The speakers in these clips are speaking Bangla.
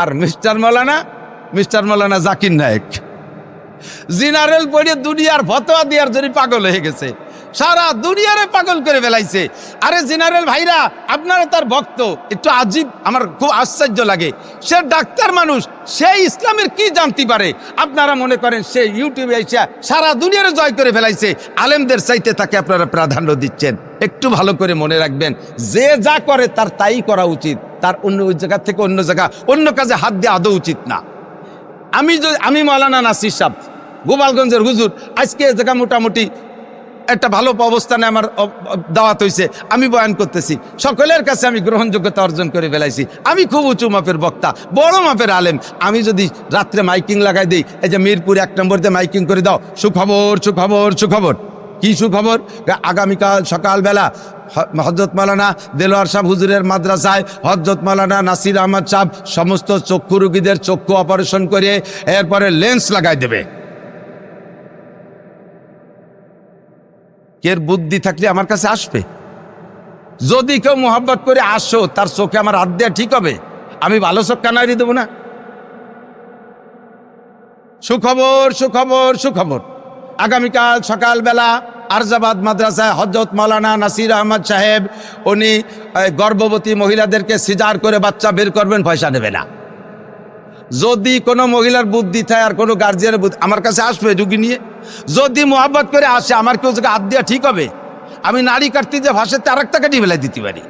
আর মিস্টার মৌলানা মিস্টার মৌলানা জাকির নায়েক। জিনারেল পড়িয়ে দুনিয়ার ফতোয়া দেওয়ার জন্য পাগল হয়ে গেছে। সারা দুনিয়ারে পাগল করে ফেলাইছে। আরে জেনারেল ভাইরা, আপনারা তার ভক্ত। একটু আজীব, আমার খুব আশ্চর্য লাগে। সে ডাক্তার মানুষ, সে ইসলামের কি জানতে পারে? আপনারা মনে করেন সে ইউটিউবে এসে সারা দুনিয়ারে জয় করে ফেলাইছে। আলেমদের চাইতে তাকে আপনারা প্রাধান্য দিচ্ছেন। একটু ভালো করে মনে রাখবেন, যে যা করে তার তাই করা উচিত। তার অন্য জায়গা থেকে অন্য জায়গা, অন্য কাজে হাত দিয়ে আদৌ উচিত না। আমি যদি, আমি মৌলানা নাসির সাহ গোপালগঞ্জের হুজুর, আজকে জায়গা মোটামুটি একটা ভালো অবস্থানে আমার দাওয়াত হয়েছে আমি বয়ান করতেছি। সকলের কাছে আমি গ্রহণযোগ্যতা অর্জন করে ফেলাইছি। আমি খুব উঁচু মাপের বক্তা, বড় মাপের আলেম। আমি যদি রাত্রে মাইকিং লাগাই দিই, এই যে মিরপুর এক নম্বরতে মাইকিং করে দাও, সুখবর সুখবর সুখবর। কি সুখবর? আগামীকাল সকালবেলা হজরত মালানা দেলোয়ার সাহ হুজুরের মাদ্রাসায়, হজরত মালানা নাসির আহমদ সাহ সমস্ত চক্ষু রুগীদের চক্ষু অপারেশন করে, এরপরে লেন্স লাগাই দেবে। এর বুদ্ধি থাকলে আমার কাছে আসবে। যদি কেউ মোহাব্বত করে আসো, তার চোখে আমার হাত দেওয়া ঠিক হবে। আমি ভালো চোখ কানারি দেবো না। সুখবর সুখবর সুখবর। আগামীকাল সকালবেলা আরজাবাদ মাদ্রাসায় হজরত মাওলানা নাসির আহমদ সাহেব, উনি গর্ভবতী মহিলাদেরকে সিজার করে বাচ্চা বের করবেন, পয়সা নেবে না। যদি কোনো মহিলার বুদ্ধি থাকে আর কোনো গার্জিয়ানের বুদ্ধি আমার কাছে আসবে রুগী নিয়ে। যদি মোহাব্বত করে আসে, আমার কেউ হাত দেওয়া ঠিক হবে, আমি নারী কাটতে যে ভাষাতে আর একটা কাটি ফেলাই দিতে পারি।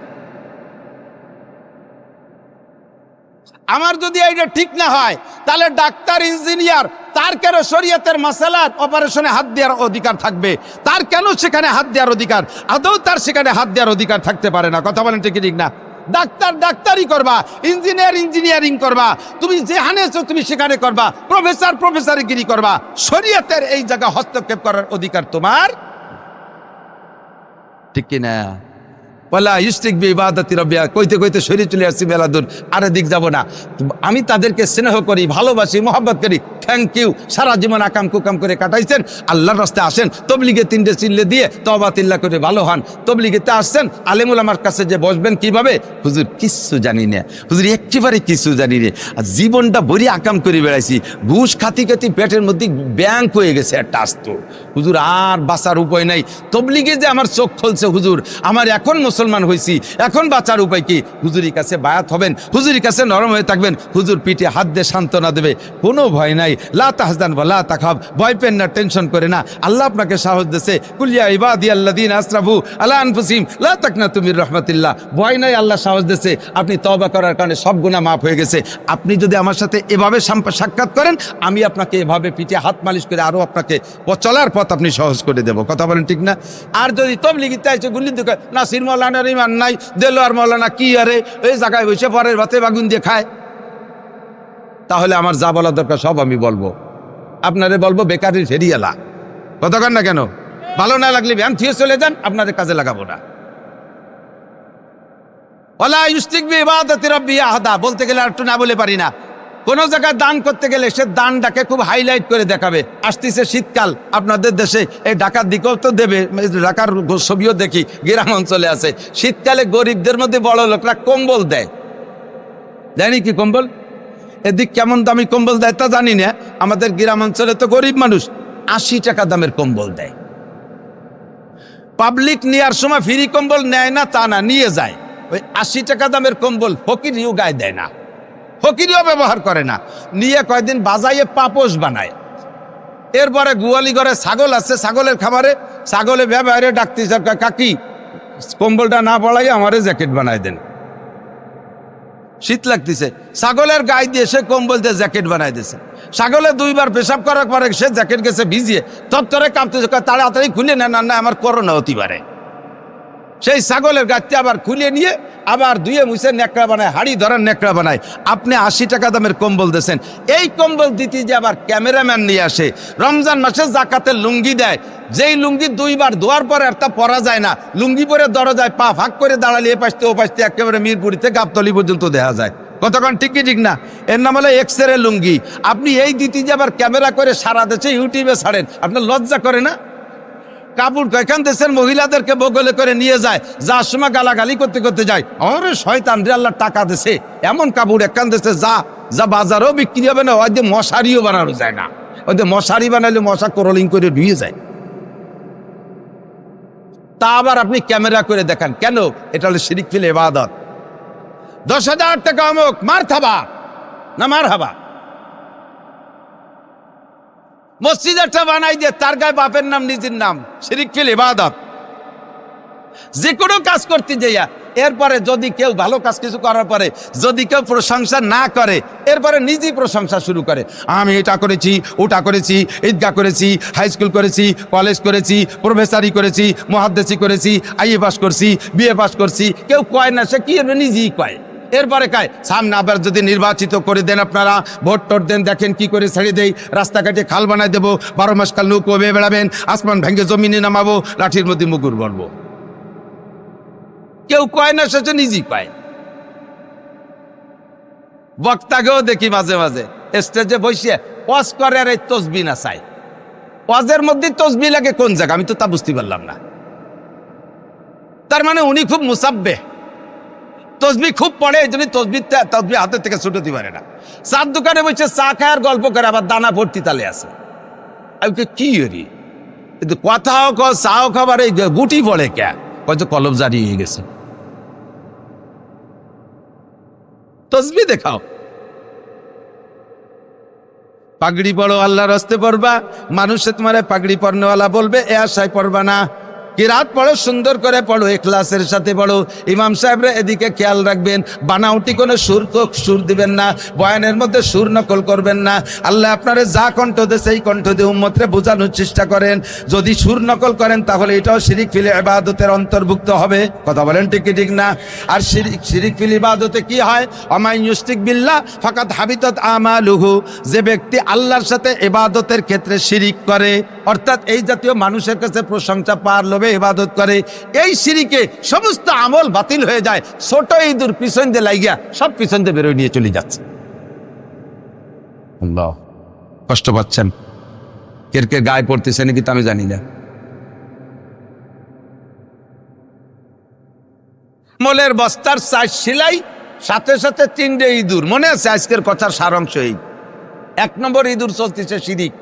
আমার যদি এইটা ঠিক না হয়, তাহলে ডাক্তার, ইঞ্জিনিয়ার, তার কেন শরীয়তের মাসালার অপারেশনে হাত দেওয়ার অধিকার থাকবে? তার কেন সেখানে হাত দেওয়ার অধিকার? আদৌ তার সেখানে হাত দেওয়ার অধিকার থাকতে পারে না? কথা বলেন ঠিক না? ডাক্তার ডাক্তারি করবা, ইঞ্জিনিয়ার ইঞ্জিনিয়ারিং করবা, তুমি যেখানে আছো তুমি সেখানে করবা, প্রফেসর প্রফেসরগিরি করবা। শরীয়তের এই জায়গা হস্তক্ষেপ করার অধিকার তোমার? ঠিক কিনা? বলা ইস্টিক বি ইবাদতি রব্বিয়া, কইতে কইতে শরীর চলে আসছি মেলাদুর আরে দিক যাব না। আমি তাদেরকে স্নেহ করি, ভালোবাসি, মোহাব্বত করি থ্যাংক ইউ সারা জীবন আকাম কুকাম করে কাটাইছেন, আল্লাহর রাস্তায় আসেন, তবলিগে তিনটে চিল্লে দিয়ে তবা তিল্লা করে ভালো হন। তবলিগেতে আসছেন, আলেমুল আমার কাছে যে বসবেন কীভাবে? হুজুর, কিচ্ছু জানি না। হুজুর, একেবারে কিছু জানি না। আর জীবনটা বড়ি আকাম করে বেড়াইছি, ঘুষ খাতি খাতি পেটের মধ্যে ব্যাংক হয়ে গেছে একটা আস্ত। হুজুর, আর বাঁচার উপায় নাই। তবলিগে যে আমার চোখ খুলছে হুজুর, আমার এখন মুসলমান হয়েছি এখন বাঁচার উপায় কি? হুজুরির কাছে বায়াত হবেন, হুজুরির কাছে নরম হয়ে থাকবেন, হুজুর পিঠে হাত দিয়ে সান্ত্বনা দেবে। কোনো ভয় নাই। লা তাহজান বা লা তাখাব ভয় পেন না, টেনশন করে না। আল্লাহ আপনাকে সাহস দিয়েছে। কুলিয়া ইবাদি আল্লাদিন আসরাফু আল্লাহ আনফুসিম লা তাকনা তুমির রহমতুল্লাহ। ভয় নাই, আল্লাহ সাহস দিয়েছে। আপনি তবা করার কারণে সব গুণা মাফ হয়ে গেছে। আপনি যদি আমার সাথে এভাবে সাক্ষাৎ করেন, আমি আপনাকে এভাবে পিঠে হাত মালিশ করে আরও আপনাকে চলার পথ আপনি সহজ করে দেবো। কথা বলেন ঠিক না? আর যদি তবলিগিতে আছে গুলি দিকে নাসির মৌলানার ইমান নাই দেলোয়ার মৌলানা কি আরে? এই জায়গায় বসে পরের ভাতে বাগুন দিয়ে খায়। তাহলে আমার যা বলা দরকার সব আমি বলব। আপনারে বলব বেকারি ফেরিয়ালা কতক্ষণ না কেন? ভালো না লাগলে ব্যায়াম থিয়ে চলে যান, আপনাদের কাজে লাগাবো না। বলতে গেলে আর একটু না বলে পারি না। কোন জায়গায় দান করতে গেলে সে দানটাকে খুব হাইলাইট করে দেখাবে। আসতেছে শীতকাল, আপনাদের দেশে এই ঢাকার দিকেও তো দেবে ঢাকার ছবিও দেখি, গ্রাম অঞ্চলে আছে। শীতকালে গরিবদের মধ্যে বড় লোকরা কম্বল দেয়। দেয়নি কি কম্বল? এদিক কেমন দামি কম্বল দেয় তা জানি না, আমাদের গ্রাম অঞ্চলে তো গরিব মানুষ, আশি টাকা দামের কম্বল দেয়। পাবলিক নেওয়ার সময় ফ্রি কম্বল নেয় না, তা না, নিয়ে যায়। ওই আশি টাকা দামের কম্বল ফকির ইউ গায়ে দেয় না। ফকিরিও ব্যবহার করে না। নিয়ে কয়দিন বাজাইয়ে পাপোশ বানায়। এরপরে গোয়ালি ঘরে ছাগল আছে, ছাগলের খাবারে ছাগলে ব্যবহারে ডাকতে কাকি, কম্বলটা না পড়াই আমারে জ্যাকেট বানায় দেন। শীত লাগতেছে। ছাগলের গায়ে দিয়ে সে কম্বল দিয়ে জ্যাকেট বানাই দিয়েছে ছাগলে দুইবার পেশাব করার পরে সে জ্যাকেট গেছে ভিজিয়ে তত্তরে কাঁপতেছে তাড়াতাড়ি খুলে নেন না, আমার করোনা হতে পারে। সেই ছাগলের গাছটি আবার খুলে নিয়ে আবার ধুয়ে মুছে নেকড়া বানায়, হাড়ি ধরার নেকড়া বানায়। আপনি আশি টাকা দামের কম্বল দিয়েছেন। এই কম্বল দিতে যে আবার ক্যামেরাম্যান নিয়ে আসে, রমজান মাসে জাকাতের লুঙ্গি দেয়। যেই লুঙ্গি দুইবার ধোয়ার পরে আর তা পরা যায় না। লুঙ্গি পরে দরজায় পা ফাঁক করে দাঁড়ালে এ পাশতে ও পাশতে একেবারে মিরপুরিতে গাবতলি পর্যন্ত দেখা যায়। কতক্ষণ ঠিকই ঠিক না? এর নাম হলো এক্স রে লুঙ্গি। আপনি এই দিতে যে আবার ক্যামেরা করে সারা দেশে ইউটিউবে ছাড়েন, আপনার লজ্জা করে না? কাপড় এখান দেশের মহিলাদেরকে বগলে করে নিয়ে যায়, যার সময় গালাগালি করতে করতে যায়। আরে শয়তান রে, আল্লাহ টাকা দেশে এমন কাপড় এখান দেশে যা যা বাজারেও বিক্রি হবে না যে মশারিও বানানো যায় না। ওই মশারি বানাইলে মশা করলিং করে ডুয়ে যায়। তা আবার আপনি ক্যামেরা করে দেখান। কেন? এটা হলো শিরিক ফিল এবাদত দশ হাজার টাকা অমুক মার থাবা না মার হাবা মসজিদ একটা বানাই দিয়ে তার গায়ে বাপের নাম, নিজের নাম। শিরিক ফিল, ইবাদত। যে কোনো কাজ করতে যাইয়া, এরপরে যদি কেউ ভালো কাজ কিছু করার পরে, যদি কেউ প্রশংসা না করে, এরপরে নিজেই প্রশংসা শুরু করে। আমি এটা করেছি, ওটা করেছি ঈদগা করেছি হাই স্কুল করেছি কলেজ করেছি প্রফেসারি করেছি, মহাদ্দেশি করেছি আইএ পাস করছি বিএ পাস করছি। কেউ কয় না, সে কি নিজেই কয়? এরপরে কায়, সামনে আবার যদি নির্বাচিত করে দেন আপনারা, ভোট টোট দেন, দেখেন কি করে ছেড়ে দেই, রাস্তাঘাটে খাল বানায় দেবো, বারো মাস কাল নৌকো বেয়ে বেড়াবেন, আসমান ভেঙে জমিনে নামাবো, লাঠির মধ্যে মুগুর বলব কেউ কয় না, সে নিজেই কয়। বক্তাকেও দেখি মাঝে মাঝে, স্টেজে বসে ওয়াজ করে আর এই তসবি না চাই ওয়াজের মধ্যে তসবি লাগে কোন জায়গা আমি তো তা বুঝতে পারলাম না। তার মানে উনি খুব মুসাব্বে তসবি খুব পড়ে, এই জন্য তসবি তসবি হাতের থেকে ছুটোতে পারে না। চার দোকানে বসে চা খায় আর গল্প করে, আবার দানা ভর্তি তালে আছে। আমি কি হরি? কিন্তু কথাও ক চাও খাবার এই গুটি পড়ে কে? হয়তো কলম জারি হয়ে গেছে। তসবি দেখাও। পাগড়ি পড়ো, আল্লাহর হস্তে পড়বা। মানুষে তোমার পাগড়ি পড়নেওয়ালা বলবে, এ আশায় পড়বা না। কিরাত পড়ো? সুন্দর করে পড়ো এখলাসের সাথে পড়ো। ইমাম সাহেবরা এদিকে খেয়াল রাখবেন, বানাউটি কোনো সুর সুর দিবেন না, বয়ানের মধ্যে সুর নকল করবেন না। আল্লাহ আপনারে যা কণ্ঠ দে সেই কণ্ঠ দিয়ে উম্মতরে বোঝানোর চেষ্টা করেন। যদি সুর নকল করেন, তাহলে এটাও শিরিক ফিলে ইবাদতের অন্তর্ভুক্ত হবে। কথা বলেন ঠিক ঠিক না? আর শিরিক শিরিক ফিল ইবাদতে কি হয়? অমাই ইউস্তিক বিল্লাহ ফাকাত হাবিতত আমালুহু। যে ব্যক্তি আল্লাহর সাথে ইবাদতের ক্ষেত্রে শিরিক করে, অর্থাৎ এই জাতীয় মানুষের কাছে প্রশংসা পার লোভে ইবাদত করে? এই শিরিকে সমস্ত আমল বাতিল হয়ে যায়। ছোট ইঁদুর পিছন দিয়ে লাগিয়া সব পিছন দিয়ে বেরোয় নিয়ে চলে যাচ্ছে। কষ্ট পাচ্ছেন? কের কে গায়ে পড়তেছে নাকি তা আমি জানি না। মলের বস্তার চার সিলাই সাথে সাথে তিনটে ইঁদুর। মনে আছে আজকের কথার সারাংশ এই। এক নম্বর ইঁদুর চলতেছে শিরিক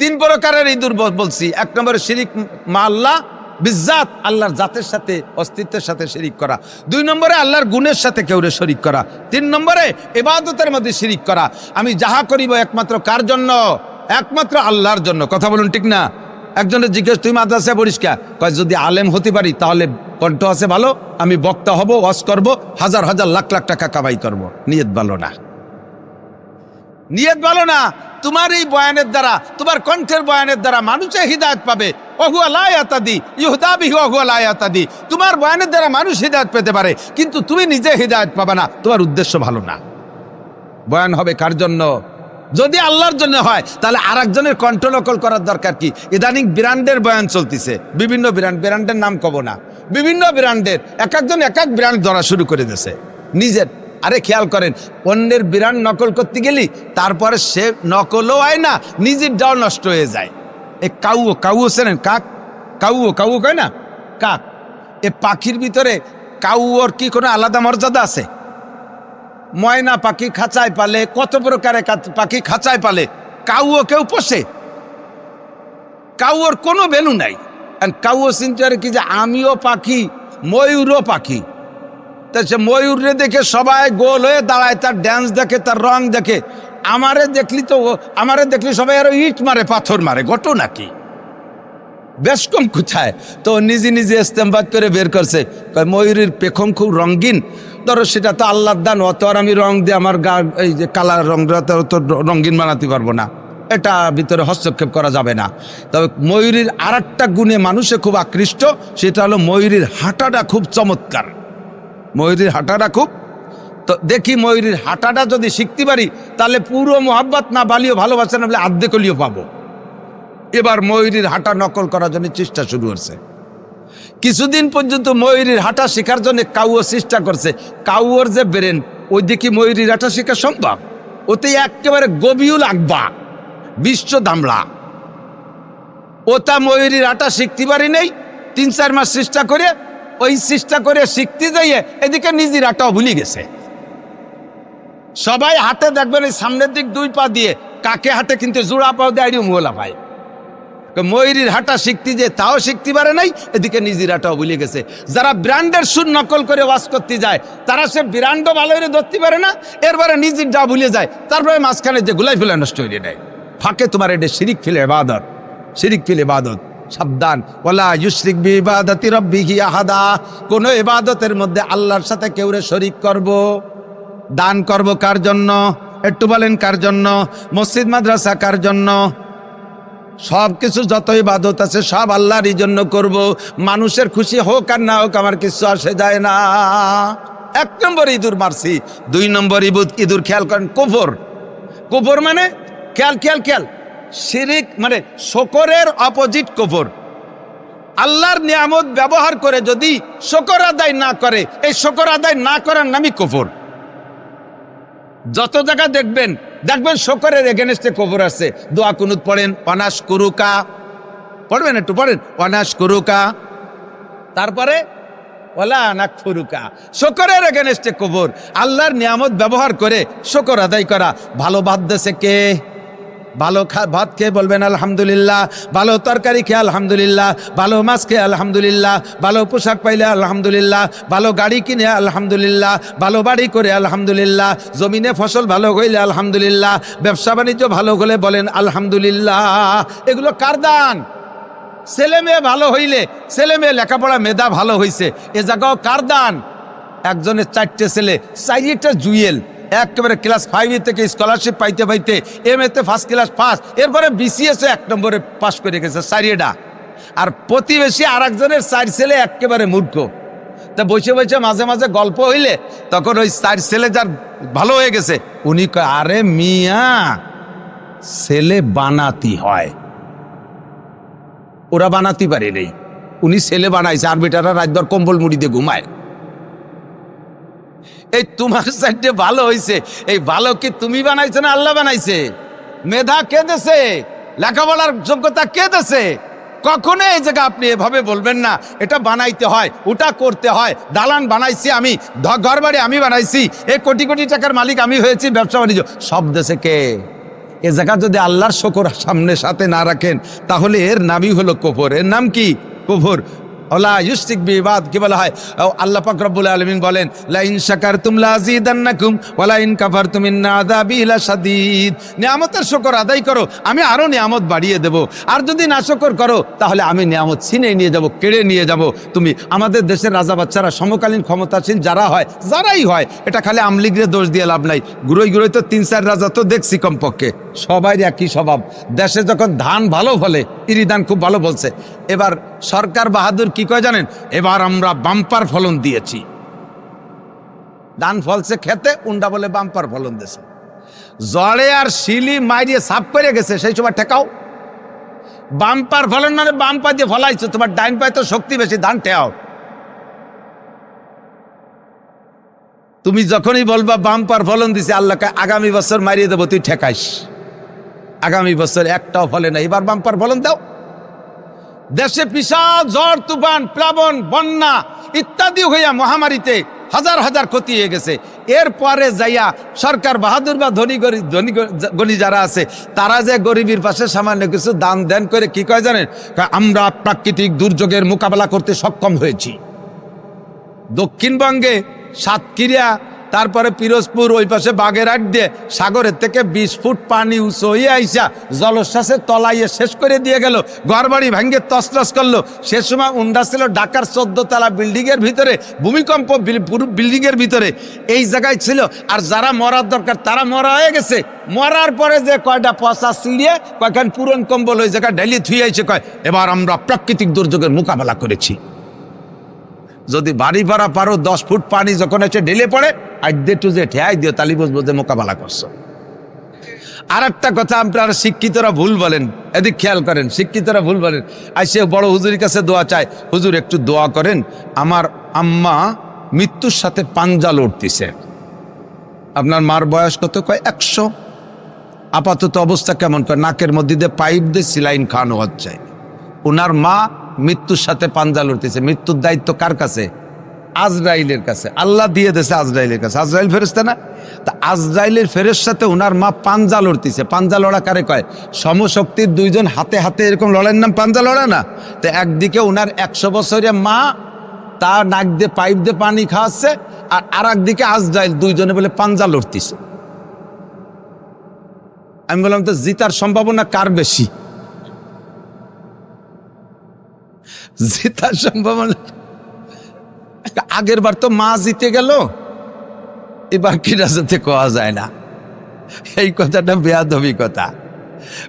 তিন প্রকারের ইঁদুর বল- বলছি। এক নম্বরে শিরিক মা আল্লাহ বিজাত আল্লাহর জাতের সাথে, অস্তিত্বের সাথে শিরিক করা। দুই নম্বরে আল্লাহর গুণের সাথে কেউরে শরিক করা। তিন নম্বরে এবাদতের মধ্যে শিরিক করা। আমি যাহা করিব একমাত্র কার জন্য? একমাত্র আল্লাহর জন্য। কথা বলুন ঠিক না? একজনের জিজ্ঞেস, তুই মাদ্রাসায় পরিষ্কার কয়, যদি আলেম হতে পারি, তাহলে কণ্ঠ আছে ভালো। আমি বক্তা হব, ওয়াজ করব, হাজার হাজার লাখ লাখ টাকা কামাই করব। নিয়ত ভালো না। নিয়ত ভালো না, তোমার এই বয়ানের দ্বারা, তোমার কণ্ঠের বয়ানের দ্বারা মানুষে হৃদায়ত পাবে। অহুয়া লায়াতাদি ইহুদা বিহু অহুয়া লায়াতাদি তোমার বয়ানের দ্বারা মানুষ হৃদায়ত পেতে পারে, কিন্তু তুমি নিজে হৃদায়ত পাবে না, তোমার উদ্দেশ্য ভালো না। বয়ান হবে কার জন্য? যদি আল্লাহর জন্য হয়, তাহলে আর একজনের নকল করার দরকার কি? ইদানিং ব্র্যান্ডের বয়ান চলতেছে, বিভিন্ন ব্র্যান্ড, ব্র্যান্ডের নাম কব না। বিভিন্ন ব্র্যান্ডের, এক একজন এক এক ব্র্যান্ড ধরা শুরু করে দিয়েছে, নিজের। আরে খেয়াল করেন অন্যের বিরান নকল করতে গেলি, তারপরে সে নকলও হয় না, নিজের ডাও নষ্ট হয়ে যায়। এ কাউও কাউ চেনেন কাক? কাউও কাউ কয় না? কাক। এ পাখির ভিতরে কাউর কি কোনো আলাদা মর্যাদা আছে? ময়না পাখি খাঁচায় পালে, কত প্রকারে পাখি খাঁচায় পালে কাউও কেউ পোষে? কাউর কোনো ভ্যালু নাই। কাউও চিন্তা করে কি যে আমিও পাখি, ময়ূরও পাখি। তা সে ময়ূরে দেখে সবাই গোল হয়ে দাঁড়ায়, তার ড্যান্স দেখে, তার রং দেখে। আমারে দেখলি তো আমারে দেখলি সবাই আরও ইট মারে, পাথর মারে ঘটনা কি বেশ কম কোথায়? তো নিজে নিজে ইস্তেমবাদ করে বের করছে। ময়ূরের পেখম খুব রঙিন। ধরো সেটা তো আল্লাহর দান, অত আর আমি রং দিয়ে আমার গা এই যে কালার রংটা, তো রঙিন বানাতে পারব না। এটা ভিতরে হস্তক্ষেপ করা যাবে না। তবে ময়ূরীর আর একটা গুণে মানুষে খুব আকৃষ্ট, সেটা হলো ময়ূরীর হাঁটাটা খুব চমৎকার। ময়ূরীর হাঁটাটা খুব। তো দেখি ময়ূরীর হাঁটাটা যদি শিখতে পারি, তাহলে পুরো মোহাব্বত না বালিও ভালোবাসা না, বলে আর্ধেকলিও পাবো। এবার ময়ূরীর হাঁটা নকল করার জন্য চেষ্টা শুরু হচ্ছে কিছুদিন পর্যন্ত ময়ূরীর হাঁটা শেখার জন্য কাউও চেষ্টা করছে। কাউর যে বেরেন ওই দেখি ময়ূরীর হাঁটা শেখা সম্ভব। ওতে একেবারে গবিউল আকবা বিশ্ব দামলা ওটা ময়ূরীর হাঁটা শিখতে পারি নেই, তিন চার মাস চেষ্টা করে ওই চেষ্টা করে শিখতে যাইয়ে এদিকে নিজের হাঁটাও ভুলে গেছে। সবাই হাতে দেখবেন এই সামনের দিক দুই পা দিয়ে কাকে হাতে কিন্তু জোড়া পাও দেয় মোলা ভাই। ময়ূরীর হাঁটা শিখতে যে তাও শিখতে পারে নাই, এদিকে নিজের হাঁটাও ভুলে গেছে। যারা ব্র্যান্ডের সুর নকল করে ওয়াশ করতে যায়, তারা সে ব্র্যান্ডও ভালো করে ধরতে পারে না, এরপরে নিজের যা ভুলে যায়, তারপরে মাঝখানে যে গুলাই ফেলে নষ্ট হয়ে নেয়। ফাঁকে তোমার এটা শিরিক ফেলে এবাদত, শিরিক ফেলে এবাদত। সাবধান। ওলা ইউশরিক বি ইবাদাতি রাব্বিহি আহাদা। কোন ইবাদতের মধ্যে আল্লাহর সাথে কেউরে শরিক করব? দান করব কার জন্য? একটু বলেন কার জন্য? মসজিদ, মাদ্রাসা কার জন্য? সব কিছু যত ইবাদত আছে সব আল্লাহরই জন্য করব। মানুষের খুশি হোক আর না হোক আমার কিছু আসে যায় না। এক নম্বর ইঁদুর মারছি। দুই নম্বর ইবুদ, ইঁদুর খেয়াল করেন, কুফর। কুফর মানে খেয়াল খেয়াল খেয়াল। শিরিক মানে শকরের অপোজিট কুফর আল্লাহর নিয়ামত ব্যবহার করে যদি শকর আদায় না করে, এই শকর আদায় না করার নামই কুফর যত জায়গা দেখবেন দেখবেন শকরের এগেনস্টে কবর আছে। দোয়া কুনুত পড়েন, অনাস কুরুকা। পড়বেন একটু, পড়েন, অনাস কুরুকা। তারপরে ফুরুকা শকরের এগেনস্টে কবর। আল্লাহর নিয়ামত ব্যবহার করে শকর আদায় করা। ভালো বাদ দেশে কে? ভালো ভাত খেয়ে বলবেন, আলহামদুলিল্লাহ। ভালো তরকারি খেয়ে আলহামদুলিল্লাহ। ভালো মাছ খেয়ে আলহামদুলিল্লাহ। ভালো পোশাক পাইলে আলহামদুলিল্লাহ। ভালো গাড়ি কিনে আলহামদুলিল্লাহ। ভালো বাড়ি করে আলহামদুলিল্লাহ। জমিনে ফসল ভালো হইলে আলহামদুলিল্লাহ। ব্যবসা বাণিজ্য ভালো হলে বলেন, আলহামদুলিল্লাহ। এগুলো কার দান? ছেলে মেয়ে ভালো হইলে, ছেলে মেয়ে লেখাপড়া মেধা ভালো হইছে, এ জায়গাও কার দান? একজনের চারটে ছেলে, চারিটা জুয়েল। একেবারে ক্লাস ফাইভ থেকে স্কলারশিপ পাইতে পাইতে এম এতে ফার্স্ট ক্লাস ফার্স্ট এরপরে বিসিএসে এক নম্বরে পাস করে গেছে চারিয়েটা আর প্রতিবেশী আর একজনের চার ছেলে একেবারে মূর্খ। তা বসে বসে মাঝে মাঝে গল্প হইলে তখন ওই চার ছেলে যার ভালো হয়ে গেছে, উনি কয়, আরে মিয়া, ছেলে বানাতি হয়। ওরা বানাতে পারে নেই। উনি ছেলে বানাইছে, আর বেটারা রাতভর কম্বল মুড়ি দিয়ে ঘুমায়। এই তোমার সাইডে ভালো হইছে। এই ভালো কি তুমি বানাইছো না আল্লাহ বানাইছে? মেধা কে দেছে? লেখাপড়ার যোগ্যতা কে দেছে? কখনো এই জায়গা আপনি এভাবে বলবেন না। এটা বানাইতে হয়, ওটা করতে হয়। দালান বানাইছি আমি, ধ- ঘরবাড়ি আমি বানাইছি এই কোটি কোটি টাকার মালিক আমি হয়েছি, ব্যবসা বাণিজ্য। সব দেশে কে? এ জায়গা যদি আল্লাহর শকর সামনে সাথে না রাখেন, তাহলে এর নামই হলো কোফর। এর নাম কি? কোফর। ওলা ইউস্টিক বিবাদ কি বলা হয়? আল্লাহ পাক রব্বুল আলামিন বলেন লা ইন শাকারতুম লা আযীদান্নাকুম ওয়া লা ইন কাফারতুম ইন আযাবি লাশাদীদ নিয়ামতের শুকর আদায় করো, আমি আরও নিয়ামত বাড়িয়ে দেব। আর যদি না শুকর করো, তাহলে আমি নিয়ামত ছিনে নিয়ে যাব, কেড়ে নিয়ে যাব। তুমি আমাদের দেশের রাজা বাচ্চারা সমকালীন ক্ষমতাসীন যারা হয়, যারাই হয়, এটা খালি আমলিগরে দোষ দিয়ে লাভ নাই। গুরোই গুরোই তো তিন চার রাজা তো দেখছি কমপক্ষে। সবাই একই স্বভাব। দেশে যখন ধান ভালো ফলে, ইরি ধান খুব ভালো বলছে এবার সরকার বাহাদুর কি কয় জানেন? এবার আমরা বাম্পার ফলন দিয়েছি। ধান ফলছে খেতে, উন্ডা বলে বাম্পার ফলন দিয়েছে। জড়ে আর শিলি মাইরিয়ে সাফ করে গেছে, সেই সময় ঠেকাও। বাম্পার ফলন মানে বাম্পার দিয়ে ফলাইছো, তোমার ডাইন পায়ে তো শক্তি বেশি, ধান ঠেয়াও। তুমি যখনই বলবা বাম্পার ফলন দিছে, আল্লাহকে আগামী বছর মারিয়ে দেবো, তুই ঠেকাইস। আগামী বছর একটাও ফলে না। এবার বাম্পার ফলন দাও। দেশে বিশাল ঝড়, তুফান, প্লাবন, বন্যা ইত্যাদি হইয়া মহামারীতে হাজার হাজার ক্ষতি হয়ে গেছে। এরপরে যাইয়া সরকার বাহাদুর বা ধনী গরিব ধনী গণী যারা আছে, তারা যে গরিবের পাশে সামান্য কিছু দান দেন করে কি কয় জানেন? আমরা প্রাকৃতিক দুর্যোগের মোকাবেলা করতে সক্ষম হয়েছি। দক্ষিণবঙ্গে সাতক্ষীরা তারপরে পিরোজপুর ওই পাশে বাগেরহাট দিয়ে সাগরের থেকে বিশ ফুট পানি উঁচু হয়ে আইসা জলশ্বাসের তলাইয়ে শেষ করে দিয়ে গেল। ঘরবাড়ি ভাঙ্গে তসতস করল। সে সময় উন্ডা ছিল ঢাকার চোদ্দ তলা বিল্ডিং এর ভিতরে, ভূমিকম্প বিল- পুরো বিল্ডিং এর ভিতরে। এই জায়গায় ছিল। আর যারা মরার দরকার, তারা মরা হয়ে গেছে। মরার পরে যে কয়টা পচা সিঁড়িয়ে কয়খান পুরন কম্বল ওই জায়গায় ঢেলি থুয়ে কয়, এবার আমরা প্রাকৃতিক দুর্যোগের মোকাবেলা করেছি। যদি বাড়ি ভাড়া পারো, দশ ফুট পানি যখন এসে ঢেলে পড়ে আইডে টু যে ঠেয়াই দিও তালি বুঝব যে মোকাবেলা করছ। আর একটা কথা, আপনারা শিক্ষিতরা ভুল বলেন। এদিক খেয়াল করেন, শিক্ষিতরা ভুল বলেন। আর আইসে বড় হুজুরের কাছে দোয়া চায় হুজুর, একটু দোয়া করেন, আমার আম্মা মৃত্যুর সাথে পাঞ্জা লড়তেছে। আপনার মার বয়স কত কয়? একশো। আপাতত অবস্থা কেমন কয়? নাকের মধ্যে দিয়ে পাইপ দিয়ে সিলাইন খাওয়ানো হচ্ছে। ওনার মা মৃত্যুর সাথে পাঞ্জা লড়তেছে। মৃত্যুর দায়িত্ব কার কাছে? আজরাইলের কাছে। আল্লাহ দিয়ে দেছে আজরাইলের কাছে। আজরাইল ফেরেস্তা না? তা আজরাইলের ফেরের সাথে ওনার মা পাঞ্জা লড়তিছে। পাঞ্জা লড়া কারে কয়? সমশক্তির দুইজন হাতে হাতে এরকম লড়াইয়ের নাম পাঞ্জা লড়া না? তো একদিকে ওনার একশো বছরের মা, তার নাক দিয়ে পাইপ দিয়ে পানি খাওয়াচ্ছে, আর আর একদিকে আজরাইল দুইজনে বলে পাঞ্জা লড়তিছে। আমি বললাম, তো জিতার সম্ভাবনা কার বেশি? জিতার সম্ভাবনা আগের বার তো মা জিতে গেল, এবার সাথে কোয়া যায় না। এই কথাটা বেয়াদবি কথা।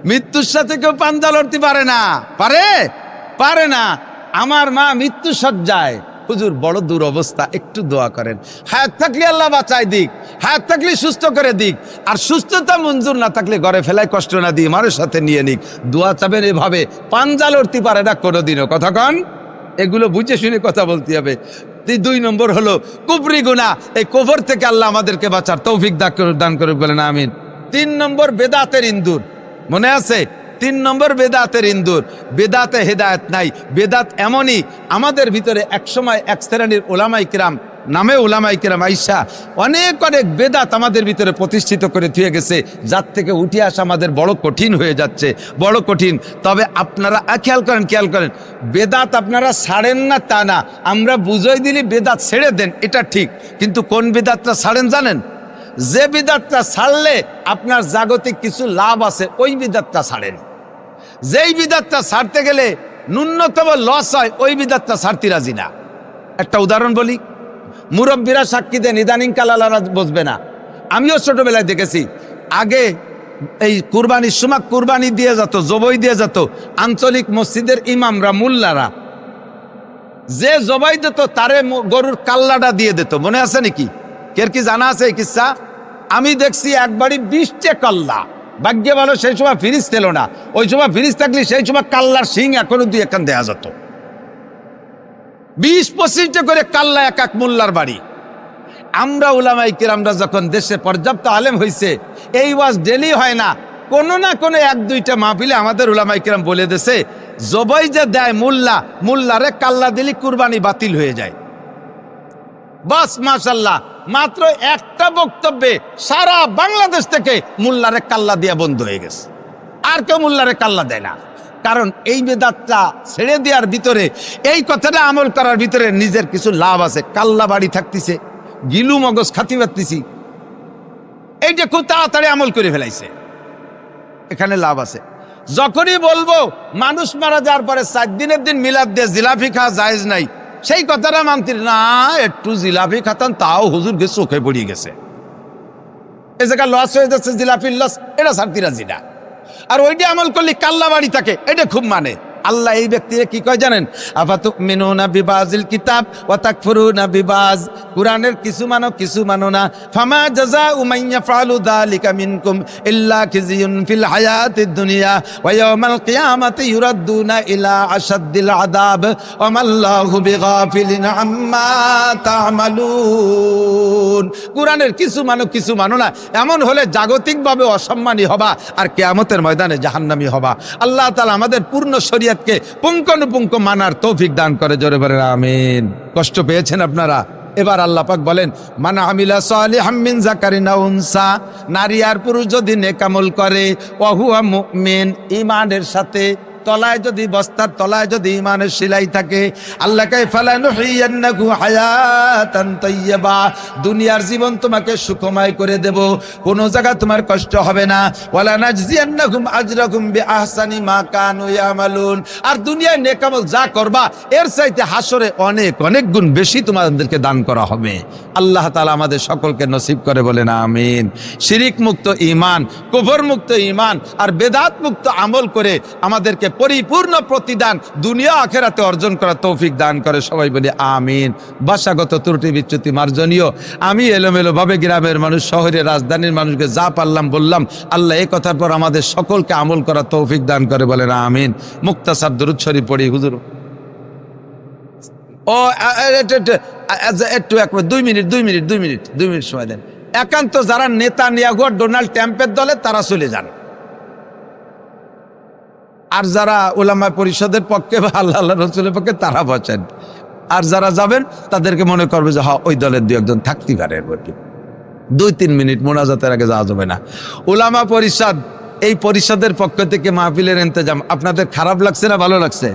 মৃত্যুর সাথে কেউ পাঞ্জা লড়তে পারে না। পারে? পারে না। আমার মা মৃত্যু সজ্জায় হুজুর, বড় দূর অবস্থা, একটু দোয়া করেন। হায়াত থাকলে আল্লাহ বাঁচাই দিক, হায়াত থাকলে সুস্থ করে দিক, আর সুস্থতা মঞ্জুর না থাকলে ঘরে ফেলায় কষ্ট না দিয়ে মারের সাথে নিয়ে নিক। দোয়া চাবেন এভাবে পাঞ্জা লড়তে পারে না কোনোদিনও। কথা কন? এগুলো বুঝে শুনে কথা বলতে হবে। দুই নম্বর হলো, কুবরি গুণা এই কোভর থেকে আল্লাহ আমাদেরকে বাঁচার তৌফিক দান করুক বলেন, আমিন। তিন নম্বর, বেদাতের ইন্দুর। মনে আছে? তিন নম্বর বেদাতের ইন্দুর। বেদাতে হেদায়েত নাই। বেদাত এমনই আমাদের ভিতরে একসময় এক শ্রেণির ওলামাই কিরাম, নামে ওলামাই কিরাম আইসা অনেক অনেক বেদাত আমাদের ভিতরে প্রতিষ্ঠিত করে থুয়ে গেছে, যার থেকে উঠে আসা আমাদের বড় কঠিন হয়ে যাচ্ছে। বড় কঠিন। তবে আপনারা খেয়াল করেন খেয়াল করেন, বেদাত আপনারা ছাড়েন না তা না। আমরা বুঝই দিলি বেদাত ছেড়ে দেন, এটা ঠিক। কিন্তু কোন বেদাতটা ছাড়েন জানেন? যে বিদাতটা ছাড়লে আপনার জাগতিক কিছু লাভ আছে, ওই বিদাতটা ছাড়েন। যেই বিদাতটা ছাড়তে গেলে ন্যূনতম লস হয়, ওই বিদাতটা ছাড়তে রাজি না। একটা উদাহরণ বলি, মুরব্বীরা সাক্ষী দেন, ইদানিং কালালারা বসবে না। আমিও ছোটবেলায় দেখেছি, আগে এই কুরবানির সময় কুরবানি দিয়ে যেত, জবই দিয়ে যেত, আঞ্চলিক মসজিদের ইমামরা, মোল্লারা, যে জবাই দিত, তারে গরুর কাল্লাটা দিয়ে দিত। মনে আছে নাকি? কের কি জানা আছে এই কিসা? আমি দেখছি একবারই বিশটে কাল্লা। ভাগ্যে ভালো সেই সময় ফিরিজ ছিল না। ওই সময় ফিরিজ থাকলে সেই সময় কাল্লার সিং এখনও দুই এখান দেয়া যেত। বিশ পঁচিশটা করে কাল্লা এক এক মোল্লার বাড়ি। আমরা উলামাই কিরামরা যখন দেশে পর্যাপ্ত আলেম হয়েছে এই ওয়াজ ডেলি হয় না। কোনো না কোনো এক দুইটা মাহফিলে আমাদের উলামাই কিরাম বলে দেছে, জবাই যে দেয় মোল্লা, মোল্লারে কাল্লা দিলি কুরবানি বাতিল হয়ে যায়। বাস মাশাল্লাহ মাত্র একটা বক্তব্যে সারা বাংলাদেশ থেকে মোল্লারে কাল্লা দিয়া বন্ধ হয়ে গেছে। আর কেউ মোল্লারে কাল্লা দেয় না। কারণ এই বেদাতটা ছেড়ে দেওয়ার ভিতরে, এই কথাটা আমল করার ভিতরে নিজের কিছু লাভ আছে। কাল্লা বাড়ি থাকতেছে, গিলু মগজ খাতি পারতেছি এইটা খুব তাড়াতাড়ি আমল করে ফেলাইছে, এখানে লাভ আছে। যখনই বলব, মানুষ মারা যাওয়ার পরে চার দিনের দিন মিলাদ দিয়ে জিলাপি খাওয়া জায়েজ নাই। সেই কথাটা মানতির না, একটু জিলাপি খাতান তাও হুজুর গে চোখে পড়িয়ে গেছে। এ জায়গায় লস হয়ে যাচ্ছে, জিলাপির লস এটা সারতিরা জিনা আর ওইটা আমল করলে কাল্লা বাড়ি থাকে, এটা খুব মানে। আল্লাহ এই ব্যক্তিরে কি কয় জানেন? আফাতুক মিনুনা বিবাজিল কিতাব ওয়া তাকফুরুনা বিবাজ। কুরআনের কিছু মানো কিছু মানো না। ফামা জাযাউ মান ইয়াফআলু যালিকা মিনকুম ইল্লা খিজিয়ুন ফিল হায়াতিদ দুনিয়া ওয়া ইয়াউমাল কিয়ামাতি ইউরাদ্দুনা ইলা আশাদ্দিল আযাব। ওয়া মাল্লাহু বিগাফিলিন আম্মা তা'মালুন। কুরআনের কিছু মানো কিছু মানো না। এমন হলে জাগতিকভাবে অসম্মানী হবা আর কিয়ামতের ময়দানে জাহান্নামী হবা। আল্লাহ তাআলা আমাদের পূর্ণ শরীয়তকে পুঙ্খানুপুঙ্খ মানার তৌফিক দান করে, জোরে ভরে আমিন। কষ্ট পেয়েছেন আপনারা? এবার আল্লাহ পাক বলেন, মানা আমিলা সালি মিন জাকারিনা উনসা নারী আর পুরুষ যদি নেকামল করে অহুয়া মুমিন ইমানের সাথে তলায় যদি, বস্তার তলায় যদি ইমানের সিলাই থাকে ফালানুহিয়ান্নাহু দুনিয়ার জীবন তোমাকে সুখময় করে দেব, কোন জায়গা তোমার কষ্ট হবে না। আর দুনিয়ায় নেকামল যা করবা, এর চাইতে হাসরে অনেক অনেক গুণ বেশি তোমাদেরকে দান করা হবে। আল্লাহ তালা আমাদের সকলকে নসিব করে বলেন, আমিন। শিরিক মুক্ত ইমান কোভর মুক্ত ঈমান, আর বেদাত মুক্ত আমল করে আমাদেরকে পরিপূর্ণ প্রতিদান দুনিয়া আখেরাতে অর্জন করার তৌফিক দান করে। সবাই বলি আমিন। ভাষাগত ত্রুটি বিচ্যুতি মার্জনীয়। আমি এলোমেলো ভাবে গ্রামের মানুষ, শহরের রাজধানীর মানুষকে যা পারলাম বললাম, আল্লাহ এ কথার পর আমাদের সকলকে আমল করার তৌফিক দান করে বলেন আমিন। মুক্তাসার দরুদ শরীফ পড়ি, হুজুর। ও একটু, এক দুই মিনিট দুই মিনিট দুই মিনিট দুই মিনিট সময় দেন। একান্ত যারা নেতা নিয়াগো ডোনাল্ড ট্যাম্পের দলে, তারা চলে যান। আর যারা ওলামা পরিষদের পক্ষে বা আল্লাহ আল্লাহ রসুলের পক্ষে, তারা বসেন আর যারা যাবেন, তাদেরকে মনে করবে যে হ্যাঁ ওই দলের দু একজন থাকতে পারে বটি দুই, তিন মিনিট মোনাজাতের আগে যাওয়া যাবে না। ওলামা পরিষদ, এই পরিষদের পক্ষ থেকে মাহফিলের ইন্তজাম, আপনাদের খারাপ লাগছে না ভালো লাগছে?